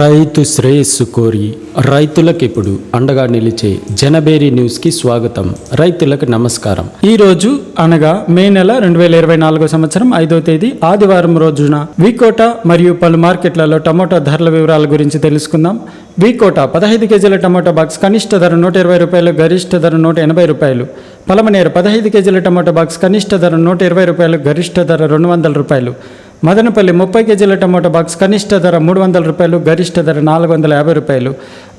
రైతు శ్రేయస్సు కోరి రైతులకు ఇప్పుడు అండగా నిలిచే జనబేరి న్యూస్కి స్వాగతం. రైతులకు నమస్కారం. ఈ రోజు అనగా మే నెల రెండు వేల ఇరవై నాలుగో సంవత్సరం ఐదో తేదీ ఆదివారం రోజున వికోట మరియు పలు మార్కెట్లలో టమోటా ధరల వివరాల గురించి తెలుసుకుందాం. వికోట పదహైదు కేజీల టమోటా బాక్స్ కనిష్ట ధర నూట ఇరవై రూపాయలు గరిష్ట ధర నూట ఎనభై రూపాయలు. పలమనేరు పదహైదు కేజీల టమోటా బాక్స్ కనిష్ట ధర నూట ఇరవై రూపాయలు గరిష్ట ధర రెండు వందల రూపాయలు. మదనపల్లి ముప్పై కేజీల టమోటా బాక్స్ కనిష్ట ధర మూడు వందల రూపాయలు గరిష్ట ధర నాలుగు వందల యాభై రూపాయలు.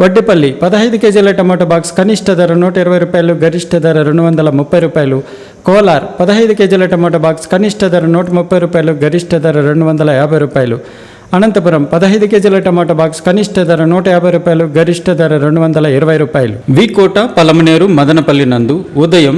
వడ్డిపల్లి పదహైదు కేజీల టమోటా బాక్స్ కనిష్ట ధర నూట ఇరవై రూపాయలు గరిష్ట ధర రెండు వందల ముప్పై రూపాయలు. కోలార్ పదహైదు కేజీల టమోటా బాక్స్ కనిష్ట ధర నూట ముప్పై రూపాయలు గరిష్ట ధర రెండు వందల యాభై రూపాయలు. అనంతపురం పదహైదు కేజీల టమాటా బాక్స్ కనిష్ట ధర నూట యాభై రూపాయలు గరిష్ట ధర రెండు వందల ఇరవై రూపాయలు. వికోట పలమనేరు మదనపల్లి నందు ఉదయం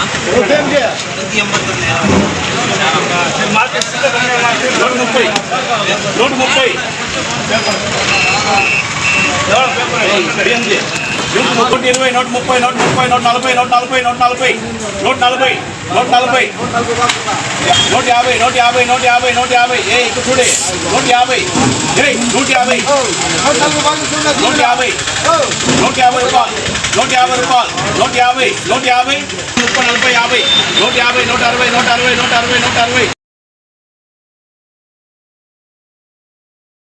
రామలింగ నూట ముప్పై నూట నూట ఇరవై నూట ముప్పై నూట ముప్పై నూట నలభై నూట నలభై నూట నలభై నూట నలభై నూట నలభై నూట యాభై నూట యాభై నూట యాభై నూట యాభై ఏ ఇక్కడ చూడే నూట యాభై ఏ నూట యాభై నూట యాభై నూట యాభై రూపాయలు నూట యాభై రూపాయలు నూట యాభై నూట యాభై ముప్పై నలభై యాభై నూట యాభై నూట అరవై నూట అరవై నూట అరవై నూట అరవై